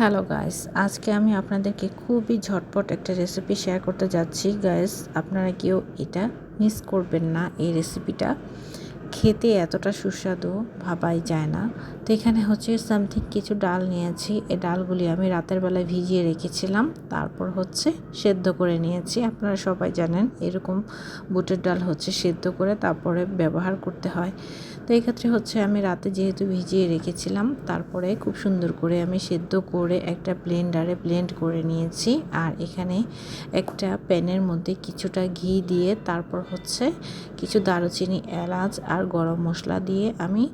Hello guys আজকে আমি আপনাদেরকে খুবই ঝটপট একটা রেসিপি শেয়ার করতে যাচ্ছি। গাইস আপনারা কেউ এটা মিস করবেন না, এই রেসিপিটা খেতে এতটা সুস্বাদু ভাবাই যায় না। তো এখানে হচ্ছে সামথিং কিছু ডাল নিয়েছি। এই ডালগুলি আমি রাতের বেলায় ভিজিয়ে রেখেছিলাম। তারপর হচ্ছে সেদ্ধ করে নিয়েছি। আপনারা সবাই জানেন এরকম বুটের ডাল হচ্ছে সেদ্ধ করে তারপরে ব্যবহার করতে হয়। তো এক্ষেত্রে হচ্ছে আমি রাতে যেহেতু ভিজিয়ে রেখেছিলাম, তারপরে খুব সুন্দর করে আমি সেদ্ধ করে একটা ব্লেন্ডারে ব্লেন্ড করে নিয়েছি। আর এখানে একটা প্যানের মধ্যে কিছুটা ঘি দিয়ে তারপর হচ্ছে কিছু দারুচিনি, এলাচ আর গরম মশলা দিয়ে আমি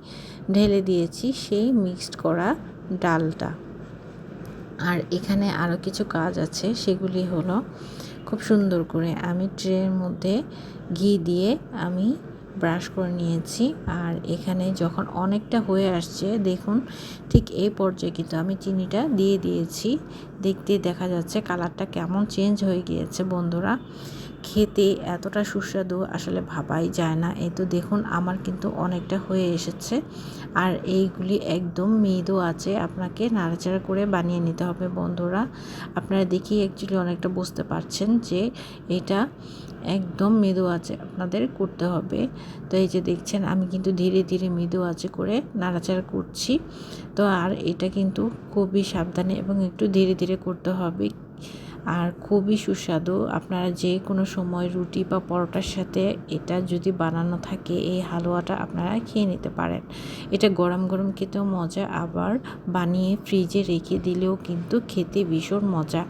ঢেলে দিয়েছি সেই মিক্সড করা ডালটা। আর এখানে আরও কিছু কাজ আছে, সেগুলি হলো খুব সুন্দর করে আমি ট্রের মধ্যে ঘি দিয়ে আমি ব্রাশ করে নিয়েছি। আর এখানে যখন অনেকটা হয়ে আসছে, দেখুন ঠিক এই পর্যায়ে কিন্তু আমি চিনিটা দিয়ে দিয়েছি। দেখতে দেখা যাচ্ছে কালারটা কেমন চেঞ্জ হয়ে গিয়েছে বন্ধুরা। খেতে এতটা সুস্বাদু আসলে ভাবাই যায় না। এই তো দেখুন, আমার কিন্তু অনেকটা হয়ে এসেছে। আর এইগুলি একদম মৃদু আছে, আপনাকে নাড়াচাড়া করে বানিয়ে নিতে হবে বন্ধুরা। আপনারা দেখি অ্যাকচুয়ালি অনেকটা বুঝতে পারছেন যে এটা একদম মৃদু আছে আপনাদের করতে হবে। তো এই যে দেখছেন, আমি কিন্তু ধীরে ধীরে মৃদু আছে করে নাড়াচাড়া করছি। তো আর এটা কিন্তু খুবই সাবধানে এবং একটু ধীরে ধীরে করতে হবে। আর খুবই সুস্বাদু। আপনারা যে কোনো সময় রুটি বা পরোটার সাথে এটা যদি বানানো থাকে, এই হালুয়াটা আপনারা খেয়ে নিতে পারেন। এটা গরম গরম খেতেও মজা, আবার বানিয়ে ফ্রিজে রেখে দিলেও কিন্তু খেতে ভীষণ মজা।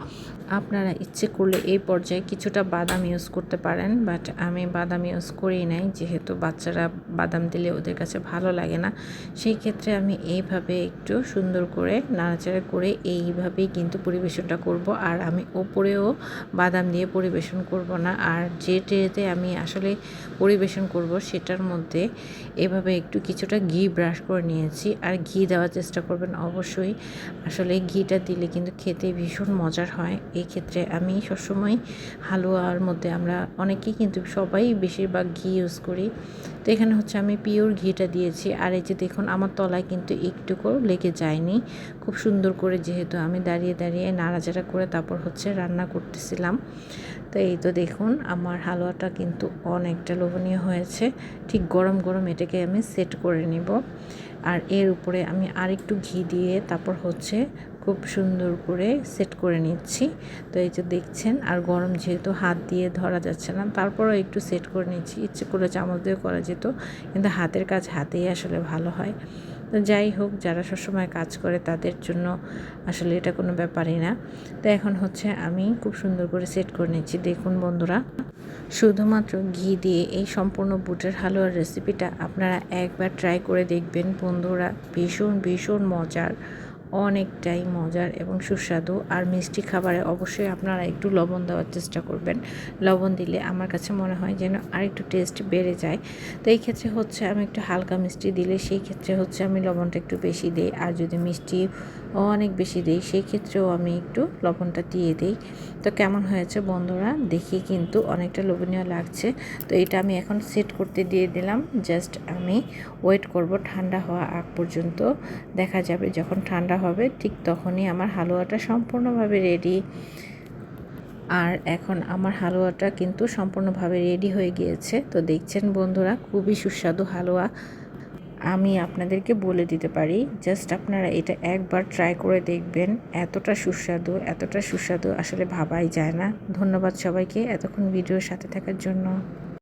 আপনারা ইচ্ছে করলে এই পর্যায়ে কিছুটা বাদাম ইউজ করতে পারেন বাট আমি বাদাম ইউজ করেই নাই। যেহেতু বাচ্চারা বাদাম দিলে ওদের কাছে ভালো লাগে না, সেই ক্ষেত্রে আমি এইভাবে একটু সুন্দর করে, নাড়াচাড়া করে এইভাবেই কিন্তু পরিবেশনটা করব। আর আমি ওপরেও বাদাম দিয়ে পরিবেশন করব না। আর যে ট্রেতে আমি আসলে পরিবেশন করব, সেটার মধ্যে এভাবে একটু কিছুটা ঘি ব্রাশ করে নিয়েছি। আর ঘি দেওয়ার চেষ্টা করবেন অবশ্যই। আসলে ঘিটা দিলে কিন্তু খেতে ভীষণ মজার হয়। এই ক্ষেত্রে আমি সবসময় হালুয়ার মধ্যে আমরা অনেকেই কিন্তু সবাই বেশিরভাগ ঘি ইউজ করি। তো এখানে হচ্ছে আমি পিওর ঘিটা দিয়েছি। আর এই যে দেখুন, আমার তলায় কিন্তু একটুকু লেগে যায়নি। খুব সুন্দর করে যেহেতু আমি দাঁড়িয়ে দাঁড়িয়ে নাড়াচাড়া করে তারপর হচ্ছে রান্না করতেছিলাম। তো এই তো দেখুন, আমার হালুয়াটা কিন্তু অনেকটা লোভনীয় হয়েছে। ঠিক গরম গরম এটাকে আমি সেট করে নিব। আর এর উপরে আমি আরেকটু ঘি দিয়ে তারপর হচ্ছে খুব সুন্দর করে সেট করে নিচ্ছি। তো এই যে দেখছেন, আর গরম যেহেতু হাত দিয়ে ধরা যাচ্ছে না, তারপরও একটু সেট করে নিচ্ছি। ইচ্ছে করে চামচ দিয়ে করা যেত, কিন্তু হাতের কাজ হাতেই আসলে ভালো হয়। তো যাই হোক, যারা সবসময় কাজ করে তাদের জন্য আসলে এটা কোনো ব্যাপারই না। তো এখন হচ্ছে আমি খুব সুন্দর করে সেট করে নিচ্ছি। দেখুন বন্ধুরা, শুধুমাত্র ঘি দিয়ে এই সম্পূর্ণ বুটের হালুয়ার রেসিপিটা আপনারা একবার ট্রাই করে দেখবেন বন্ধুরা। ভীষণ ভীষণ মজার। অনেকটাই মজার এবং সুস্বাদু আর মিষ্টি খাবারে অবশ্যই আপনারা একটু লবণ দেওয়ার চেষ্টা করবেন। লবণ দিলে আমার কাছে মনে হয় যেন আরেকটু টেস্ট বেড়ে যায়। তো এই ক্ষেত্রে হচ্ছে আমি একটু হালকা মিষ্টি দিলে সেই ক্ষেত্রে হচ্ছে আমি লবণটা একটু বেশি দিই। আর যদি মিষ্টি অনেক বেশি দিই, সেই ক্ষেত্রেও আমি একটু লবণটা দিয়ে দিই। তো কেমন হয়েছে বন্ধুরা? দেখি কিন্তু অনেকটা লোভনীয় লাগছে। তো এটা আমি এখন সেট করতে দিয়ে দিলাম। জাস্ট আমি ওয়েট করব ঠান্ডা হওয়া আগ পর্যন্ত। দেখা যাবে যখন ঠান্ডা হবে, ঠিক তখনই আমার হালুয়াটা সম্পূর্ণভাবে রেডি আর এখন আমার হালুয়াটা কিন্তু সম্পূর্ণভাবে রেডি হয়ে গিয়েছে। তো দেখছেন বন্ধুরা, খুবই সুস্বাদু হালুয়া। আমি আপনাদেরকে বলে দিতে পারি জাস্ট আপনারা এটা একবার ট্রাই করে দেখবেন, এতটা সুস্বাদু এতটা সুস্বাদু আসলে ভাবাই যায় না। ধন্যবাদ সবাইকে এতক্ষণ ভিডিওর সাথে থাকার জন্য।